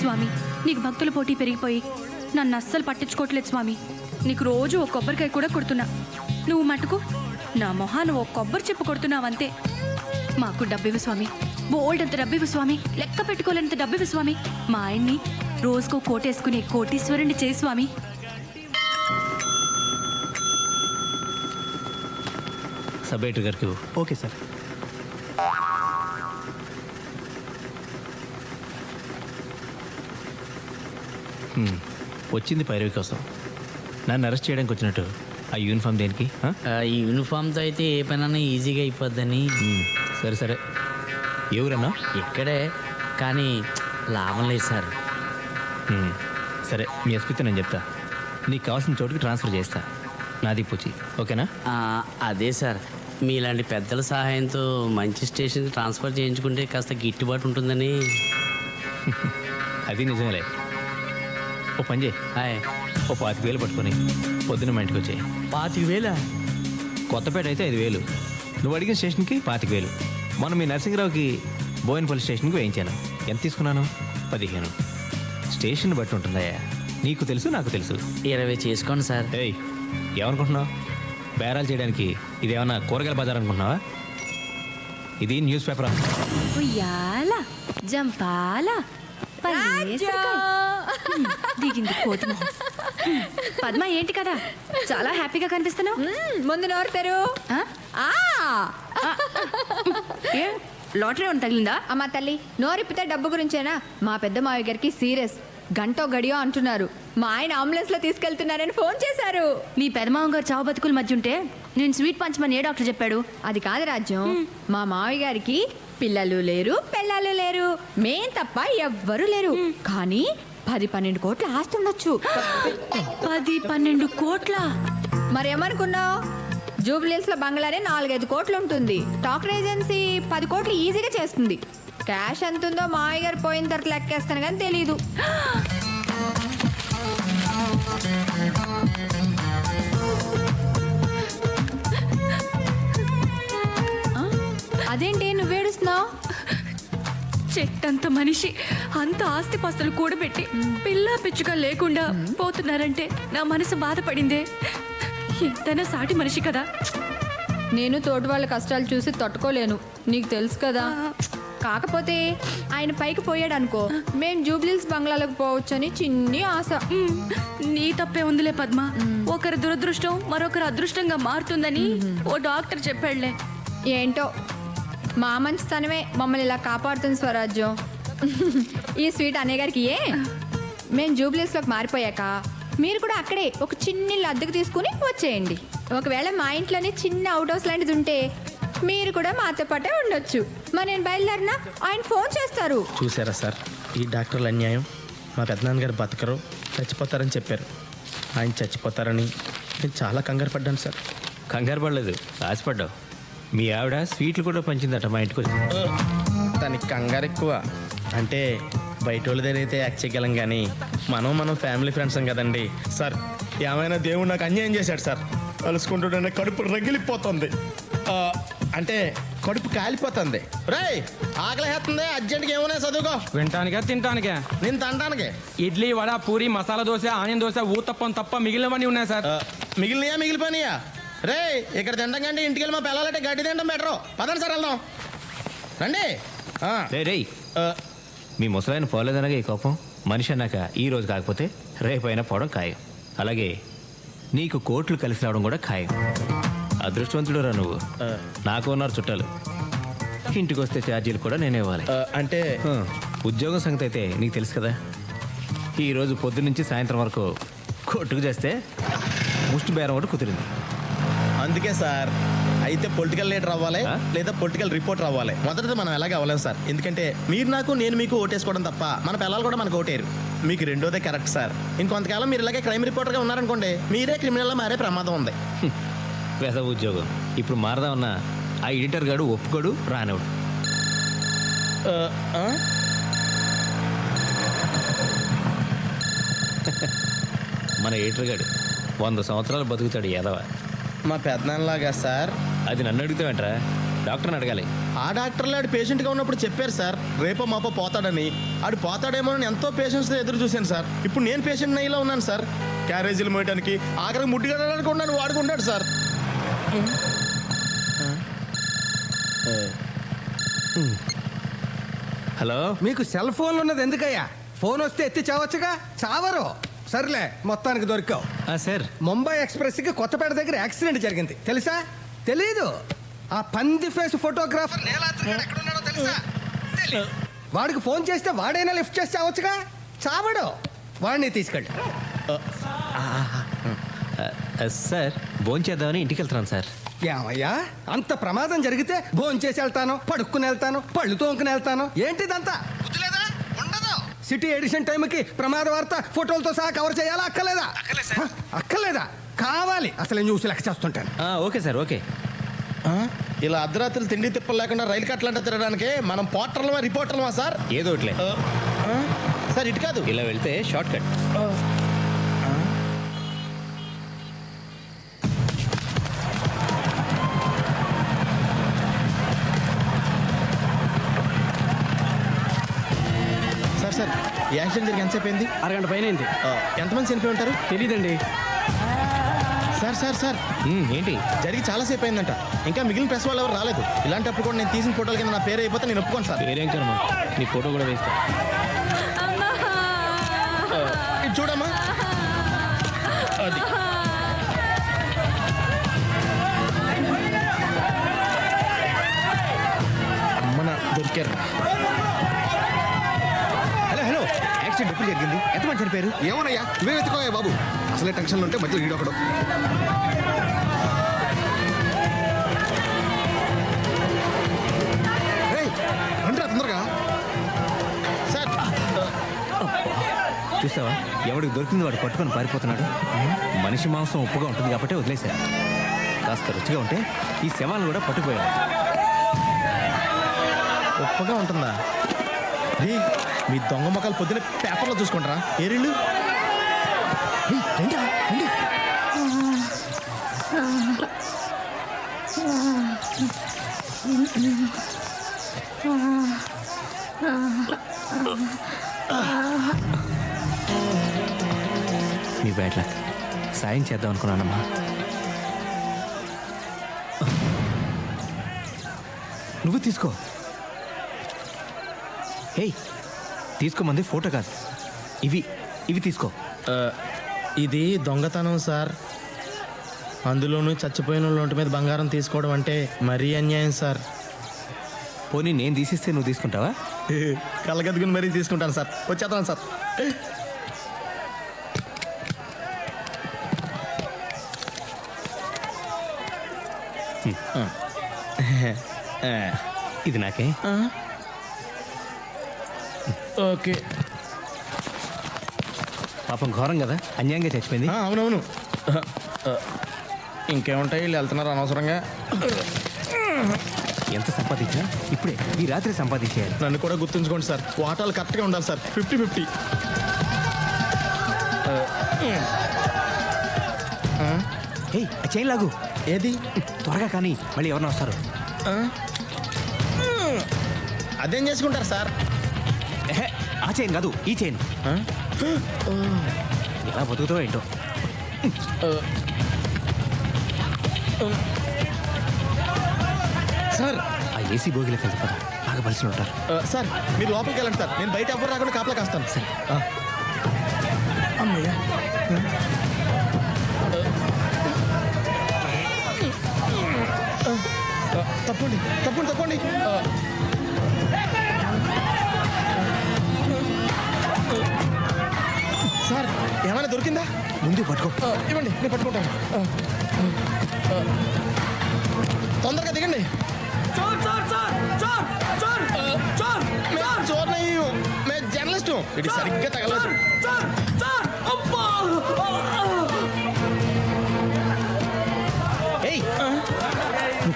స్వామి. నీకు భక్తుల పోటీ పెరిగిపోయి నన్ను అస్సలు పట్టించుకోవట్లేదు స్వామి. నీకు రోజు ఒక కొబ్బరికాయ కూడా కొడుతున్నా. నువ్వు మటుకు నా మొహాన్ని ఓ కొబ్బరి చెప్పు కొడుతున్నావంతే మాకు డబ్బివ్వు స్వామి. బోల్డ్ అంత డబ్బివ్వు స్వామి. లెక్క పెట్టుకోలేనంత డబ్బివ్వు స్వామి. మా ఆయన్ని రోజుకో కోటేసుకునే కోటీశ్వరుని చేయి స్వామి. సబ్ ఎడిటర్ గారికి. Okay sir. వచ్చింది పైరవి కోసం. నన్ను అరెస్ట్ చేయడానికి వచ్చినట్టు. ఆ యూనిఫామ్ దేనికి? ఆ? యూనిఫామ్తో అయితే ఏ పనైనా ఈజీగా అయిపోద్దని. సరే సరే. ఎవరన్నా? ఇక్కడే. కానీ లాభం లేదు సార్. సరే మీ ఎస్పీతో నేను చెప్తా. నీకు కావాల్సిన చోటుకి ట్రాన్స్ఫర్ చేస్తా. నాది పూచి. ఓకేనా? అదే సార్. మీలాంటి పెద్దల సహాయంతో మంచి స్టేషన్కి ట్రాన్స్ఫర్ చేయించుకుంటే కాస్త గిట్టుబాటు ఉంటుందని. అది నిజమేలే ఓ పని చేయి. హాయ్. ఓ పాతిక వేలు పట్టుకొని పొద్దున్న మా ఇంటికి వచ్చాయి. పాతిక వేలా? కొత్తపేట అయితే ఐదు వేలు. నువ్వు అడిగిన స్టేషన్కి పాతిక వేలు. మొన్న మీ నరసింహరావుకి బోయినపల్లి స్టేషన్కి వేయించాను. ఎంత తీసుకున్నాను? పదిహేను. స్టేషన్ బట్టి ఉంటుందయ్యా. నీకు తెలుసు నాకు తెలుసు. ఇరవై చేసుకోండి సార్. ఏయ్ ఏమనుకుంటున్నావు? బేరాలు చేయడానికి ఇది ఏమన్నా కూరగాయల బజార్ అనుకుంటున్నావా? ఇది న్యూస్ పేపర్? ఉయ్యాల జంపాల. దిగింది కోతి మొహం. పద్మ ఏంటి కదా? చాలా హ్యాపీగా కనిపిస్తున్నావు. మ్మ్, ముందు నోరుతారు ఆ? ఏ లాటరీ ఉంది తగిలిందా? అమ్మా తల్లి నోరిప్పితే డబ్బు గురించేనా? మా పెద్ద మావయ్య గారికి సీరియస్. గంటో గడియో అంటున్నారు. మా ఆయన అంబులెన్స్లో తీసుకెళ్తున్నారని ఫోన్ చేశారు. మీ పెదమావం గారు చావు బతుకుల మధ్య ఉంటే నేను స్వీట్ పంచమని ఏ డాక్టర్ చెప్పాడు? అది కాదు రాజ్యం. మా మావయ్య గారికి పిల్లలు లేరు పిల్లలు లేరు. మేం తప్ప ఎవ్వరూ లేరు. కానీ పది పన్నెండు కోట్ల ఆస్తి ఉండొచ్చు. పది పన్నెండు కోట్ల. మరేమనుకున్నావు? జూబ్లీస్లో బంగ్లానే నాలుగైదు కోట్లు ఉంటుంది. టాక్టర్ ఏజెన్సీ పది కోట్లు ఈజీగా చేస్తుంది. క్యాష్ ఎంత ఉందో మావయ్య గారు పోయిన తర్వాత లెక్కేస్తాను కానీ తెలీదు. అదేంటి నువ్వేడుస్తున్నావు? చెట్టంత మనిషి. అంత ఆస్తిపాస్తులు కూడబెట్టి పిల్ల పిచ్చుక లేకుండా పోతున్నారంటే నా మనసు బాధపడిందే. ఎంతైనా సాటి మనిషి కదా. నేను తోటి వాళ్ళ కష్టాలు చూసి తట్టుకోలేను. నీకు తెలుసు కదా. కాకపోతే ఆయన పైకి పోయాడు అనుకో మేం జూబ్లీస్ బంగ్లాలకు పోవచ్చని చిన్ని ఆశ. నీ తప్పే ఉందిలే పద్మ. ఒకరి దురదృష్టం మరొకరు అదృష్టంగా మారుతుందని ఓ డాక్టర్ చెప్పాడులే. ఏంటో? మా మంచితనమే మమ్మల్ని ఇలా కాపాడుతుంది స్వరాజ్యం. ఈ స్వీట్ అన్నయ్య గారికి ఏ మేము జూబ్లీస్లోకి మారిపోయాక మీరు కూడా అక్కడే ఒక చిన్న ఇల్లు అద్దెకు తీసుకుని వచ్చేయండి. ఒకవేళ మా ఇంట్లోనే చిన్న అవుట్ హౌస్ లాంటిది ఉంటే మీరు కూడా మాతో పాటే ఉండొచ్చు. మరి నేను బయలుదేరినా ఆయన ఫోన్ చేస్తారు. చూసారా సార్ ఈ డాక్టర్ల అన్యాయం. మా పెద్దనాన్నగారు బతకరు చచ్చిపోతారని చెప్పారు. ఆయన చచ్చిపోతారని నేను చాలా కంగారు పడ్డాను సార్. కంగారు పడలేదు ఆశపడ్డావు. మీ ఆవిడ స్వీట్లు కూడా పంచిందట మా ఇంటికి వచ్చి. దానికి కంగారు ఎక్కువ. అంటే బయట వాళ్ళ దగ్గర అయితే యాక్ట్ చేయగలం కానీ మనం మనం ఫ్యామిలీ ఫ్రెండ్స్ కదండి. సార్ ఏమైనా దేవుడు నాకు అన్యాయం చేశాడు సార్. కలుసుకుంటుంటే కడుపు రగిలిపోతుంది. ఆ, అంటే కడుపు కాలిపోతుంది. రేయ్ ఆకలి వేస్తుంది అర్జెంట్గా ఏమైనా చదువుకో. వినటానికా తినటానికా నేను తంటానికి. ఇడ్లీ వడ పూరి మసాలా దోశ ఆనియన్ దోశ ఊతప్పం తప్ప మిగిలినవన్నీ ఉన్నాయి సార్. మిగిలినయా మిగిలిపోయినాయా? రే ఇక్కడ తినడం కంటే ఇంటికి వెళ్ళి మా పిల్లలంటే గడ్డి తినడం బెటరు పదండి సార్ వెళ్దాం. రండి. ఆ, రే ఆ, మీ ముసలాయన పోలేదనగా ఈ కోపం? మనిషి అన్నాక ఈ రోజు కాకపోతే రేపైనా పోవడం ఖాయం. అలాగే నీకు కోట్లు కలిసి రావడం కూడా ఖాయం. అదృష్టవంతుడు రా నువ్వు. ఆ, నాకు ఉన్నారు చుట్టాలు. ఇంటికి వస్తే ఛార్జీలు కూడా నేనే ఇవ్వాలి. ఆ, అంటే? ఉద్యోగం సంగతి అయితే నీకు తెలుసు కదా. ఈ రోజు పొద్దు నుంచి సాయంత్రం వరకు కొట్టుకు చేస్తే ముష్టి బేరం ఒకటి కుదిరింది. అందుకే సార్ అయితే పొలిటికల్ లీడర్ అవ్వాలి? లేదా పొలిటికల్ రిపోర్టర్ అవ్వాలి. మొదట మనం ఎలాగ అవ్వలేం సార్ ఎందుకంటే మీరు నాకు నేను మీకు ఓటేసుకోవడం తప్ప మన పిల్లలు కూడా మనకు ఓటేరు మీకు రెండోదే కరెక్ట్ సార్. ఇంకొంతకాలం మీరు ఇలాగే క్రైమ్ రిపోర్టర్గా ఉన్నారనుకోండి మీరే క్రిమినల్లా మారే ప్రమాదం ఉంది. వేస ఉద్యోగం. ఇప్పుడు మారదామన్నా ఆ ఎడిటర్ గాడు ఒప్పుకోడు రానివాడు? మన ఎడిటర్ గాడు వంద సంవత్సరాలు బతుకుతాడు ఎదవ మా పెద్దనాన్నలాగా సార్. అది నన్ను అడుగుతావేంట్రా డాక్టర్ని అడగాలి. ఆ డాక్టర్లు ఆడు పేషెంట్గా ఉన్నప్పుడు చెప్పారు సార్. రేపో మాపో పోతాడని. ఆడు పోతాడేమో అని ఎంతో పేషెన్స్తో ఎదురు చూశాను సార్. ఇప్పుడు నేను పేషెంట్ నయ్యిలో ఉన్నాను సార్. క్యారేజీలు మోయడానికి ఆఖరికి ముడ్డి కట్టడానికి ఉన్నాను వాడుకుంటాడు సార్. హలో? మీకు సెల్ ఫోన్ ఉన్నది ఎందుకయ్యా? ఫోన్ వస్తే ఎత్తి చావచ్చుగా? చావరు. సర్లే మొత్తానికి దొరికావు. ఆ, సార్. ముంబై ఎక్స్ప్రెస్కి కొత్తపేట దగ్గర యాక్సిడెంట్ జరిగింది. తెలుసా? తెలీదు. ఆ పంది ఫేస్ ఫోటోగ్రాఫర్ నీలాద్రి గాడు ఎక్కడున్నాడో తెలుసా? తెలీదు. వాడికి ఫోన్ చేస్తే వాడైనా లిఫ్ట్ చేసి చావచ్చుగా చావడు. వాడిని తీసుకెళ్ళి. ఆ, ఆ, సార్ భోంచేద్దామని ఇంటికి వెళ్తున్నాను సార్. ఏమయ్యా? అంత ప్రమాదం జరిగితే భోంచేసి వెళ్తాను పడుక్కుని వెళ్తాను పళ్ళు తోముకుని వెళ్తాను. ఏంటిదంతా. సిటీ ఎడిషన్ టైంకి ప్రమాద వార్త ఫోటోలతో సహా కవర్ చేయాలా? అక్కర్లేదా? అక్కర్లేదా కావాలి. అసలు న్యూస్ లెక్క చేస్తుంటాను. ఆ, ఓకే సార్ ఓకే? ఇలా అర్ధరాత్రులు తిండి తిప్పలు లేకుండా రైలు కట్టలంట తిరగడానికి మనం పోర్టర్లమా రిపోర్టర్లమా సార్? ఏదో? సార్ ఇటు కాదు. ఇలా వెళ్తే షార్ట్ కట్ యాక్సిడెంట్ జరిగి ఎంతసేపు అయింది? అరగంట పైన అయింది. ఎంతమంది చనిపోయి ఉంటారు? తెలీదండి. Sir sir sir. ఏంటి? జరిగి చాలాసేపు అయిందంట. ఇంకా మిగిలిన ప్రెస్ వాళ్ళు ఎవరు రాలేదు. ఇలాంటప్పుడు కూడా నేను తీసిన ఫోటోల కింద నా పేరు అయిపోతే నేను ఒప్పుకోను సార్. వేరేం కర్మ? నీ ఫోటో కూడా వేస్తా. చూడమ్మా. అది. అమ్మన దొరికారు యాక్సిడెంట్ ఎప్పుడు జరిగింది. ఎంతమంది చనిపోయారు? ఏమోనయ్యా నువ్వే వెతుకోయా బాబు? అసలే టెన్షన్లు ఉంటే మధ్యలో ఈడొకడు చూసావా? ఎవడికి దొరికింది వాడు పట్టుకొని పారిపోతున్నాడు. మనిషి మాంసం ఉప్పుగా ఉంటుంది కాబట్టి వదిలేశారు. కాస్త రుచిగా ఉంటే ఈ శవాలను కూడా పట్టుకుపోయాడు గొప్పగా ఉంటుందా? రే మీ దొంగ మొక్కలు పొద్దున పేపర్లో చూసుకుంటారా? ఏరిళ్ళు? మీ బ్యాడ్ లక్. సాయం చేద్దాం అనుకున్నానమ్మా. నువ్వు తీసుకో. ఏయ్ తీసుకోమంది ఫోటో కాదు. ఇవి ఇవి తీసుకో. ఇది దొంగతనం సార్. అందులోనూ చచ్చిపోయిన ఒంటి మీద బంగారం తీసుకోవడం అంటే మరీ అన్యాయం సార్. పోనీ నేను తీసిస్తే నువ్వు తీసుకుంటావా? కళ్ళగద్దుకుని మరీ తీసుకుంటాను సార్. వచ్చేస్తాను సార్. ఇది నాకే. ఓకే. పాపం ఘోరం కదా అన్యాయంగా చచ్చిపోయింది. ఆ, అవునవును. ఇంకేముంటాయి? వీళ్ళు వెళ్తున్నారు అనవసరంగా. ఎంత సంపాదించినా ఇప్పుడే ఈ రాత్రి సంపాదించేయాలి. నన్ను కూడా గుర్తుంచుకోండి సార్. వాటాలు కరెక్ట్గా ఉండాలి సార్. Fifty fifty. ఆ? చైన్ లాగు. ఏది? త్వరగా కానీ మళ్ళీ ఎవరన్నా వస్తారు? అదేం చేసుకుంటారు సార్? ఎహె, ఆ చైన్ కాదు ఈ చైన్? ఎలా బతుకుతావో ఏంటో. సార్. ఆ ఏసీ బోగిలోకి వెళ్తే పద బాగా బలిసి ఉంటారు సార్ మీరు లోపలికి వెళ్ళండి సార్. నేను బయట ఎవరు రాకుండా కాపలా కాస్తాను. సరే. అమ్మయ్య. తప్పండి తప్పండి తప్పండి. ఏమైనా దొరికిందా? ముందు పట్టుకో. ఇవ్వండి నేను పట్టుకుంటాను. తొందరగా దిగండి. జర్నలిస్టు. ఇది సరిగ్గా తగలదు.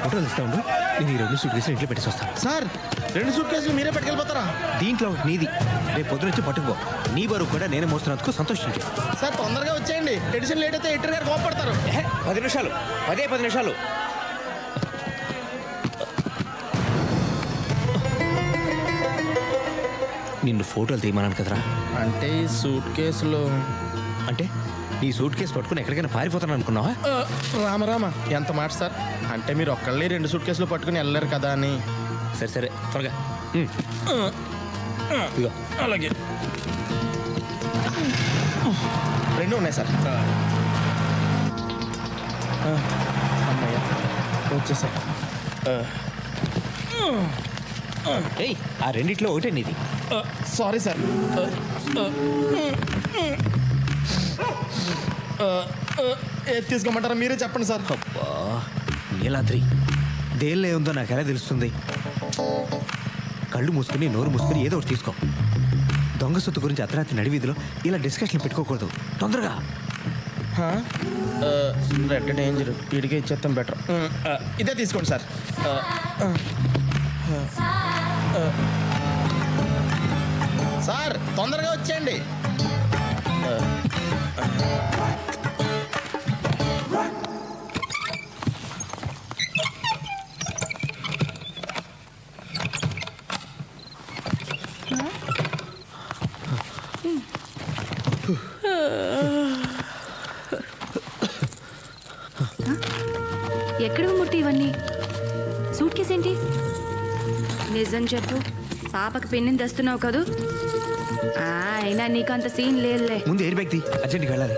ఫోటోలు ఇస్తా ఉండు. నేను ఈ రెండు సూట్ కేసులు ఇంట్లో పెట్టేసి వస్తాను. సార్ రెండు సూట్ కేసులు మీరే పట్టుకెళ్ళిపోతారా? దీంట్లో ఒకటి నీది. రేపు పొద్దున వచ్చి పట్టుకుపో. నీ బరువు కూడా నేనే మోస్తున్నందుకు సంతోషించు. సార్ తొందరగా వచ్చేయండి. ఎడిషన్ లేట్ అయితే ఎడిటర్ గారు కోపడతారు పది నిమిషాలు. పదే పది నిమిషాలు. నిన్ను ఫోటోలు తీయమన్నాను కదరా. అంటే ఈ సూట్ కేసులో అంటే? నీ సూట్ కేసు పట్టుకుని ఎక్కడికైనా పారిపోతాను అనుకున్నావా? ఆ, రామ రామ. ఎంత మాట సార్? అంటే మీరు ఒక్కళ్ళే రెండు సూట్ కేసులు పట్టుకుని వెళ్ళలేరు కదా అని. సరే సరే. త్వరగా. ఇదిగో. అలాగే. రెండు ఉన్నాయి సార్. అమ్మయ్య. ఏయ్ ఆ రెండిట్లో ఒకటే నీది. Sorry sir. ఏది తీసుకోమంటారా? మీరే చెప్పండి సార్. అబ్బా నీలాద్రి దేనిలో ఉందో నాకు ఎలా తెలుస్తుంది? కళ్ళు మూసుకుని నోరు మూసుకుని ఏదో ఒకటి తీసుకో. దొంగ సొత్తు గురించి అర్ధరాత్రి నడివీధిలో ఇలా డిస్కషన్ పెట్టుకోకూడదు. తొందరగా. రెడ్ డేంజర్ వీడికే ఇచ్చేస్తాం బెటర్ ఇదే తీసుకోండి సార్. సార్ తొందరగా వచ్చేయండి. ఎక్కడ ముట్టి ఇవన్నీ? సూట్ కేసు ఏంటి? నిజం చెప్పు. పాపకి పెన్నిని తెస్తున్నావు కదూ? అయినా నీకు అంత సీన్ లేదులే. ముందు ఎయిర్ బ్యాగ్ తీ అర్జెంట్కి వెళ్ళాలి.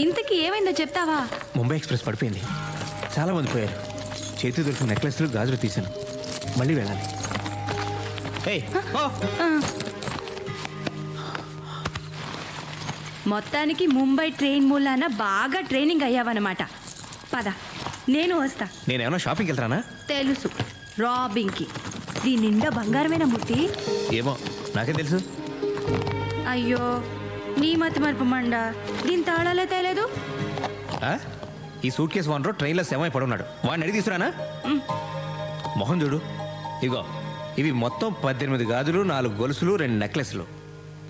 ఇంతకీ ఏమైందో చెప్తావా? ముంబై ఎక్స్ప్రెస్ పడిపోయింది. చాలా మంది పోయారు. చేతి దొరికిన నెక్లెస్లు గాజులు తీశాను. మళ్ళీ వెళ్ళాలి! మొత్తానికి ముంబై ట్రైన్ మూలాన బాగా ట్రైనింగ్ అయ్యావన్నమాట. పద. నేను వస్తా. నేనేమన్నా షాపింగ్కి వెళ్తానా? తెలుసు. రాబింగ్కి దీని నిండా బంగారమైన ముట్టి ఏమో నాకేం తెలుసు? అయ్యో నీ మతి మరుపు మండ. దీని తాళాలే తేలేదు ఆ? ఈ సూట్ కేసు వనరు ట్రైన్లో శవమై పడున్నాడు. వాడిని అడిగి తీసుకురానా? మొహం చూడు. ఇగో ఇవి మొత్తం పద్దెనిమిది గాజులు నాలుగు గొలుసులు రెండు నెక్లెస్లు.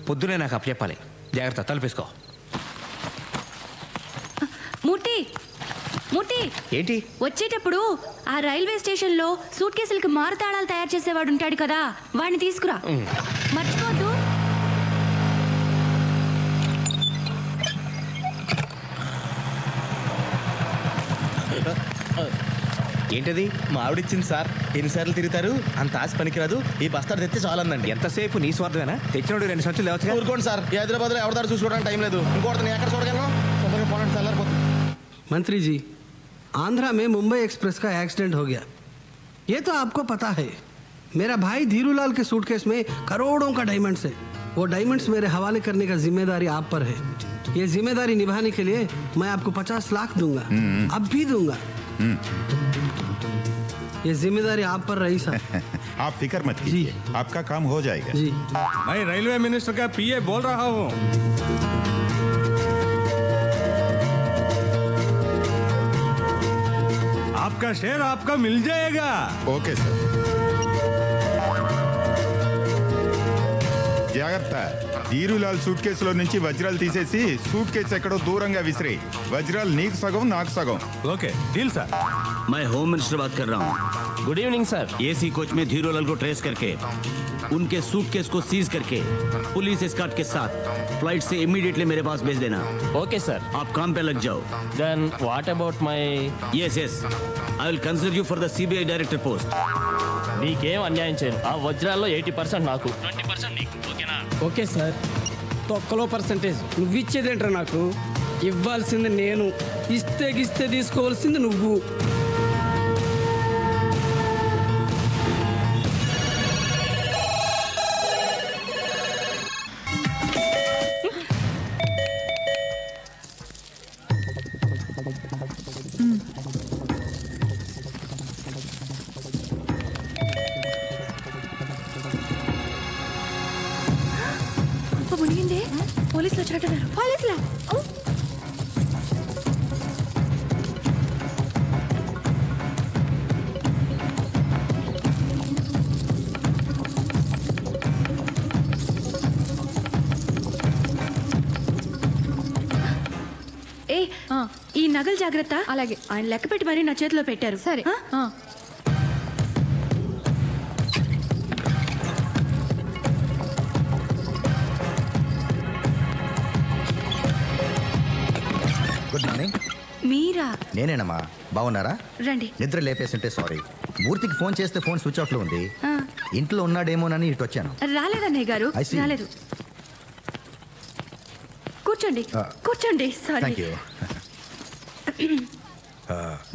పొద్దునే నాకు అప్పచెప్పాలి. జాగ్రత్త తలపేసుకో ముట్టి ముట్టి ఏంటి? వచ్చేటప్పుడు ఆ రైల్వే స్టేషన్లో సూట్ కేసులకు మారుతాళాలు తయారు చేసేవాడు ఉంటాడు కదా వాడిని తీసుకురా. మర్చిపోద్దు ఏంటది? మా ఆవిడిచ్చింది సార్. ఎన్నిసార్లు తిరుగుతారు? అంత ఆశ పనికిరాదు. ఈ బస్తాడు తెస్తే చాలందండి. ఎంతసేపు నీ స్వార్థమేనా? తెచ్చినోడు రెండు సంవత్సరాలు లేవచ్చు ఊరుకోండి సార్. హైదరాబాద్ హైదరాబాద్లో ఎవరిదారు చూసుకోవడానికి టైం లేదు. ఇంకోటి ఎక్కడ చూడగలను? మంత్రిజీ आंध्रा में मुंबई एक्सप्रेस का एक्सीडेंट हो गया। ये तो आपको पता है। मेरा भाई धीरूलाल के सूटकेस में करोड़ों का डायमंड्स है। वो डायमंड्स मेरे हवाले करने का ज़िम्मेदारी आप पर है। ये ज़िम्मेदारी निभाने के लिए मैं आपको पचास लाख दूँगा। अब भी दूँगा। ये ज़िम्मेदारी आप पर रही साहब आप फ़िक्र मत कीजिए। आपका काम हो जाएगा। जी। मैं रेलवे मिनिस्टर का पीए बोल रहा हूँ। आपका शेयर आपका मिल जाएगा ఓకే సార్ జాగ్రత్త ధీరులాల్ సూట్ కేసులో నుంచి వజ్రాలు తీసేసి సూట్ కేసు ఎక్కడో దూరంగా విసిరి వజ్రాలు నీకు సగం నాకు సగం ओके डील सर मैं होम मिनिस्टर बात कर रहा हूँ good evening sir AC coach में धीरोलाल को ट्रेस करके उनके सूटकेस को सीज करके पुलिस escort के साथ फ्लाइट से इमीडिएटली मेरे पास भेज देना ఓకే సార్ आप काम पे लग जाओ then what about my yes yes I will consider you for the CBI director post నీకేం అన్యాయం చేయను. ఆ వజ్రాల్లో ఎయిటీ పర్సెంట్ నాకు. ట్వంటీ పర్సెంట్ నీకు ఓకేనా ఓకే సార్. తొక్కలో పర్సంటేజ్. నువ్వు ఇచ్చేదేంట్రా నాకు? ఇవ్వాల్సింది నేను. ఇస్తే గిస్తే తీసుకోవాల్సింది నువ్వు. పోలీసులు వచ్చినట్టున్నారు పోలీసులా? ఏ. ఈ నగలు జాగ్రత్త? అలాగే. ఆయన లెక్క పెట్టి మరీ నా చేతిలో పెట్టారు. సరే. నేనేనమ్మా. బాగున్నారా? రండి. నిద్ర లేపేసింటే సారీ. మూర్తికి ఫోన్ చేస్తే ఫోన్ స్విచ్ ఆఫ్లో ఉంది. ఆ, ఇంట్లో ఉన్నాడేమోనని ఇటు వచ్చాను. రాలేదన్నయ్య గారు? I see. రాలేదు. కూర్చోండి. ఆ. కూర్చోండి. సారీ థ్యాంక్ యూ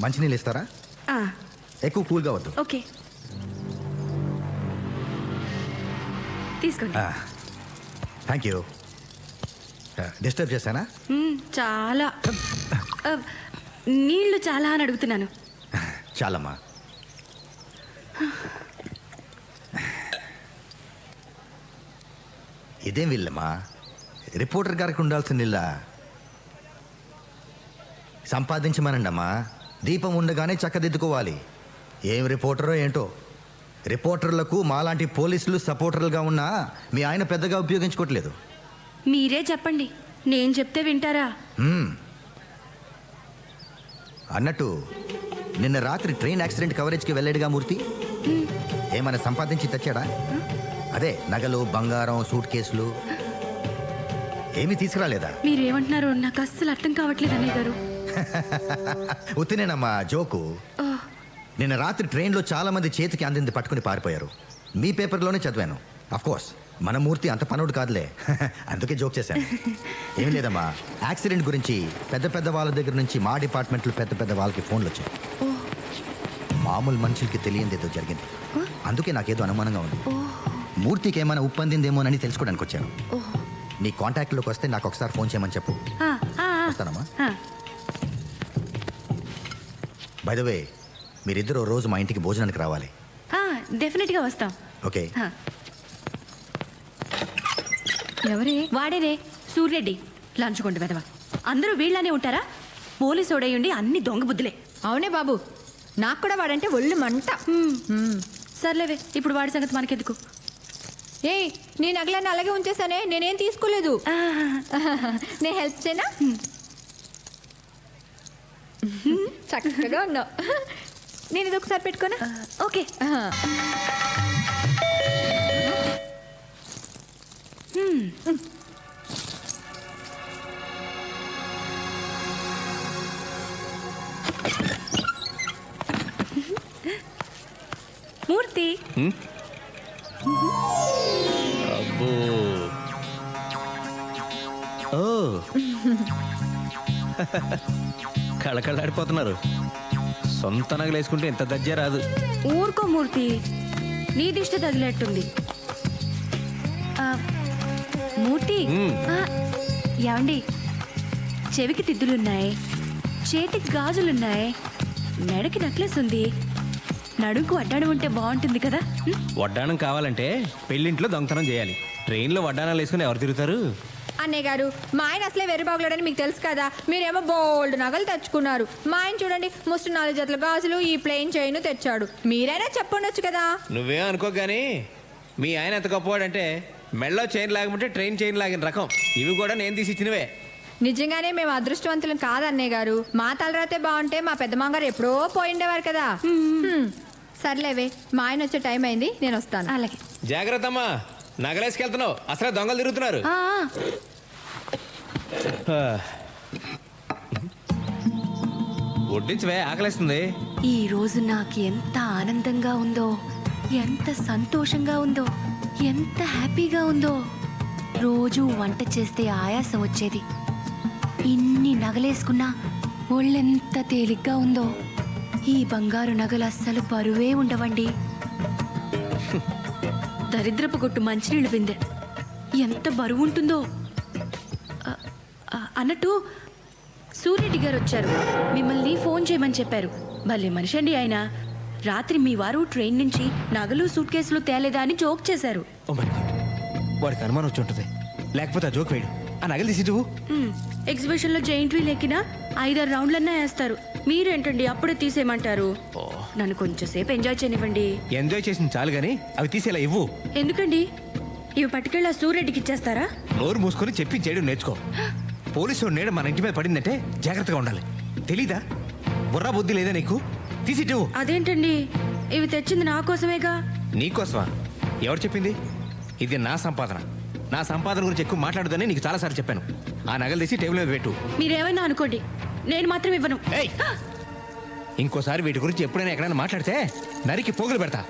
మంచినీళ్ళు ఇస్తారా? ఆ, ఎక్కువ కూల్గా వద్దు. ఓకే. తీసుకోండి. థ్యాంక్ యూ డిస్టర్బ్ చేశానా? మ్మ్, చాలా. ఆ, నీళ్ళు చాలా అని అడుగుతున్నాను. చాలమ్మా. ఇదేం వీళ్ళమ్మా? రిపోర్టర్ గారికి ఉండాల్సిన ఇల్లా సంపాదించమనండి అమ్మా దీపం ఉండగానే చక్కదిద్దుకోవాలి. ఏం రిపోర్టరో ఏంటో? రిపోర్టర్లకు మాలాంటి పోలీసులు సపోర్టర్లుగా ఉన్నా మీ ఆయన పెద్దగా ఉపయోగించుకోవట్లేదు. మీరే చెప్పండి. నేను చెప్తే వింటారా. అన్నట్టు నిన్న రాత్రి ట్రైన్ యాక్సిడెంట్ కవరేజ్కి వెళ్ళాడుగా మూర్తి? ఏమైనా సంపాదించి తెచ్చాడా? అదే నగలు బంగారం సూట్ కేసులు. ఏమీ తీసుకురాలేదా? మీరేమంటున్నారో నాకు అస్సలు అర్థం కావట్లేదు అన్నయ్య గారు. ఉత్తినేనమ్మా జోకు. నిన్న రాత్రి ట్రైన్లో చాలా మంది చేతికి అందింది పట్టుకుని పారిపోయారు. మీ పేపర్లోనే చదివాను. కోర్స్ మన మూర్తి అంత పనుడు కాదులే. అందుకే జోక్ చేశాను. ఏం లేదమ్మా. యాక్సిడెంట్ గురించి పెద్ద పెద్ద వాళ్ళ దగ్గర నుంచి మా డిపార్ట్మెంట్లో పెద్ద పెద్ద వాళ్ళకి ఫోన్లు వచ్చాయి. మామూలు మనుషులకి తెలియంది ఏదో జరిగింది అందుకే నాకేదో అనుమానంగా ఉంది. మూర్తికి ఏమైనా ఉప్పందిందేమోనని తెలుసుకోవడానికి వచ్చాను. నీ కాంటాక్ట్లోకి వస్తే నాకు ఒకసారి ఫోన్ చేయమని చెప్పు. వస్తానమ్మా. బై ద వే మీరిద్దరు రోజు మా ఇంటికి భోజనానికి రావాలి. డెఫినెట్గా వస్తాం. ఓకే. ఎవరే? వాడేనే. సూర్యరెడ్డి. లంచ్ కొండ వెదవ అందరూ వీళ్ళనే ఉంటారా? పోలీసు ఓడయ్యుండి అన్ని దొంగ బుద్ధులే. అవునే బాబు. నాకు కూడా వాడంటే ఒళ్ళు మంట. సర్లేవే ఇప్పుడు వాడి సంగతి మనకెందుకు? ఏయ్ నీ నగలన్నీ అలాగే ఉంచేసానే నేనేం తీసుకోలేదు? నేను హెల్ప్ చేయనా? చక్కగా ఉన్నావు. నేను ఇది ఒకసారి పెట్టుకోనా? ఓకే. మూర్తి. అబ్బో. ఓ. కళకళలాడిపోతున్నారు. సొంత నగలు వేసుకుంటే ఇంత దజ్జా రాదు. ఊరుకో మూర్తి. నీ దిష్టి తగిలేట్టుంది. ఆ, ఏమండి? చెవికి తిద్దులున్నాయి చేతికి గాజులున్నాయి మెడకి నెక్లెస్ ఉంది. నడుంకు అడ్డాడు ఉంటే బాగుంటుంది కదా? వడ్డాణం కావాలంటే పెళ్ళింట్లో దొంగతనం చేయాలి. ట్రైన్లో వడ్డాణాలు వేసుకుని ఎవరు తిరుగుతారు? అన్నయ్య గారు మా ఆయన అసలే వెర్రి బాగులేడని మీకు తెలుసు కదా? మీరేమో బోల్డ్ నగలు తెచ్చుకున్నారు. మా ఆయన చూడండి ముష్టి నాలుగు జతల గాజులు ఈ ప్లెయిన్ చైన్ తెచ్చాడు. మీరైనా చెప్పండొచ్చు కదా? నువ్వేం అనుకో కానీ మీ ఆయన ఎంత గొప్పవాడంటే మెళ్ళో చైన్ లాగమంటే ట్రైన్ చైన్ లాగిన రకం. ఇవి కూడా నేను తీసి ఇచ్చినవే. నిజంగానే మేము అదృష్టవంతులం కాదు అన్నయ్య గారు. మా తలరాతే బాగుంటే మా పెద్ద మామగారు ఎప్పుడో పోయిండేవారు కదా. హ్మ్. సర్లేవే మా ఆయన వచ్చే టైం అయింది నేను వస్తాను. అలాగే. జాగ్రత్త అమ్మా నగలేసుకెళ్తున్నావు. అసలే దొంగలు తిరుగుతున్నారు. ఆ, ఆ. ఆ. వడ్డించవే ఆకలేస్తుంది. ఈ రోజు నాకు ఎంత ఆనందంగా ఉందో. ఎంత సంతోషంగా ఉందో ఎంత హ్యాపీగా ఉందో. రోజు వంట చేస్తే ఆయాసం వచ్చేది. ఇన్ని నగలేసుకున్నా ఒళ్ళెంత తేలిగ్గా ఉందో. ఈ బంగారు నగలు అస్సలు బరువే ఉండవండి. దరిద్రపు కొట్టు మంచినీళ్ళు బిందె. ఎంత బరువు ఉంటుందో. అన్నట్టు సూర్యరెడ్డి గారు వచ్చారు మిమ్మల్ని ఫోన్ చేయమని చెప్పారు. భలే మనిషి అండి ఆయన. రాత్రి మీ వారు ట్రైన్ నుంచి నగలు సూట్ కేసులు తేలేదా అని జోక్ చేశారు. Oh my God. వాడికి అనుమానం వచ్చి ఉంటుంది. లేకపోతే ఆ జోక్ వేయడు. ఆ నగలు తీసి నువ్వు మ్, ఎగ్జిబిషన్లో జైంట్ వీల్ ఎక్కినా ఐదారు రౌండ్లన్నా వేస్తారు. మీరేంటండి అప్పుడే తీసేయమంటారు? నన్ను కొంచెం సేపు ఎంజాయ్ చేయనివ్వండి. ఎంజాయ్ చేసింది చాలు కానీ అవి తీసేలా ఇవ్వు. ఎందుకండి? ఇవి పట్టుకెళ్ళి ఆ సూర్యరెడ్డికి ఇచ్చేస్తారా? నోరు మూసుకొని చెప్పి చేయడం నేర్చుకో. పోలీసు నీడ మన ఇంటి మీద పడిందంటే జాగ్రత్తగా ఉండాలి. తెలీదా? బుర్రా బుద్ధి లేదా నీకు? తీసిట్టు అదేంటండి? ఇవి తెచ్చింది నా కోసమేగా? నీకోసమా ఎవరు చెప్పింది? ఇది నా సంపాదన. నా సంపాదన గురించి ఎక్కువ మాట్లాడదని నీకు చాలాసార్లు చెప్పాను. ఆ నగలు తీసి టేబుల్ మీద పెట్టు. మీరేమైనా అనుకోండి. నేను మాత్రం ఇవ్వను. ఏయ్! ఇంకోసారి వీటి గురించి ఎప్పుడైనా ఎక్కడైనా మాట్లాడితే నరికి పోగులు పెడతా.